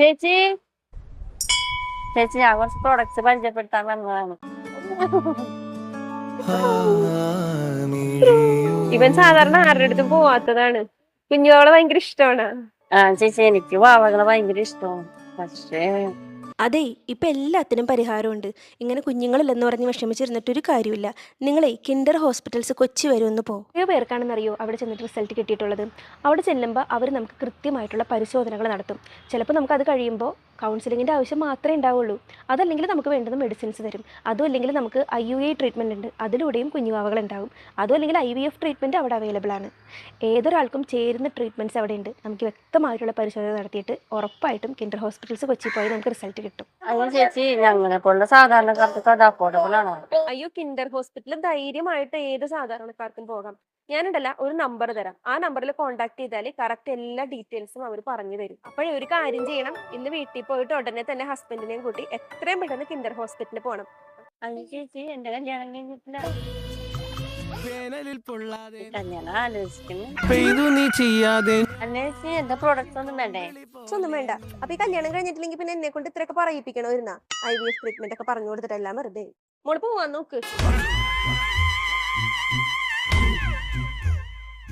ചേച്ചി. ചേച്ചി ഞാൻ കുറച്ച് പ്രൊഡക്ട്സ് പരിചയപ്പെടുത്താൻ വന്നതാണ്. ഇവൻ സാധാരണ ആരുടെ അടുത്തും പോവാത്തതാണ്. കുഞ്ഞുവാളെ ഭയങ്കര ഇഷ്ടമാണ്. ആ ചേച്ചി എനിക്ക് വാവകളെ ഭയങ്കര ഇഷ്ടമാണ്. പക്ഷേ അതെ ഇപ്പം എല്ലാത്തിനും പരിഹാരമുണ്ട്. ഇങ്ങനെ കുഞ്ഞുങ്ങളില്ലെന്ന് പറഞ്ഞ് വിഷമിച്ചിരുന്നിട്ടൊരു കാര്യമില്ല നിങ്ങളെ കിൻഡർ ഹോസ്പിറ്റൽസ് കൊച്ചി വരുമെന്ന് ഒന്ന് പോ. എത്രയോ പേർക്കാണെന്നറിയോ അവിടെ ചെന്നിട്ട് റിസൾട്ട് കിട്ടിയിട്ടുള്ളത്. അവിടെ ചെല്ലുമ്പോൾ അവർ നമുക്ക് കൃത്യമായിട്ടുള്ള പരിശോധനകൾ നടത്തും. ചിലപ്പോൾ നമുക്ക് അത് കഴിയുമ്പോൾ കൗൺസിലിങ്ങിന്റെ ആവശ്യം മാത്രമേ ഉണ്ടാവുള്ളൂ. അതല്ലെങ്കിൽ നമുക്ക് വേണ്ടുന്ന മെഡിസിൻസ് തരും. അതും അല്ലെങ്കിൽ നമുക്ക് ഐ യു എ ട്രീറ്റ്മെന്റ് ഉണ്ട്. അതിലൂടെയും കുഞ്ഞുവാവകൾ ഉണ്ടാവും അതും അല്ലെങ്കിൽ ഐ വി എഫ് ട്രീറ്റ്മെന്റ് അവിടെ അവൈലബിൾ ആണ്. ഏതൊരാൾക്കും ചേരുന്ന ട്രീറ്റ്മെന്റ്സ് അവിടെ ഉണ്ട്. നമുക്ക് വ്യക്തമായിട്ടുള്ള പരിശോധന നടത്തിയിട്ട് ഉറപ്പായിട്ടും കിൻഡർ ഹോസ്പിറ്റൽസ് കൊച്ചി പോയി നമുക്ക് റിസൾട്ട് കിട്ടും. അയ്യോ ചേച്ചി ഞങ്ങളെ പോലുള്ള സാധാരണക്കാർക്ക് അത് അഫോർഡബിൾ ആണോ? അയ്യോ കിൻഡർ ഹോസ്പിറ്റലിൽ ധൈര്യമായിട്ട് ഏത് സാധാരണക്കാർക്കും പോകാം. ഞാനുണ്ടല്ല ഒരു നമ്പർ തരാം. ആ നമ്പറിൽ കോൺടാക്ട് ചെയ്താൽ കറക്റ്റ് എല്ലാ ഡീറ്റെയിൽസും അവർ പറഞ്ഞു തരും. അപ്പോഴേ ഒരു കാര്യം ചെയ്യണം. ഇന്ന് വീട്ടിൽ പോയിട്ട് ഉടനെ തന്നെ ഹസ്ബൻഡിനെയും കൂട്ടി എത്രയും പെട്ടെന്ന് കിൻഡർ ഹോസ്പിറ്റലിൽ പോകണം അയ്യോ ചേച്ചി എന്റെ കല്യാണം കഴിഞ്ഞിട്ടില്ല. വേനലിൽ പൊള്ളാതെ. കല്യാണം ആലോചിക്കുന്നു. പെയ്തു നീ ചെയ്യാതെ. അന്വേഷിച്ച് എന്റെ പ്രൊഡക്ട്സ് ഒന്നും വേണ്ടേ? ഒന്നും വേണ്ട. അപ്പൊ ഈ കല്യാണം കഴിഞ്ഞിട്ടില്ലെങ്കിൽ പിന്നെ എന്നെ കൊണ്ട് ഇത്രയൊക്കെ പറയിപ്പിക്കണോ ഇരുന്നാ ഐ വി എഫ് ട്രീറ്റ്മെന്റ് ഒക്കെ പറഞ്ഞു കൊടുത്തിട്ടെല്ലാം വെറുതെ. മോൾ പോവാൻ നോക്ക്.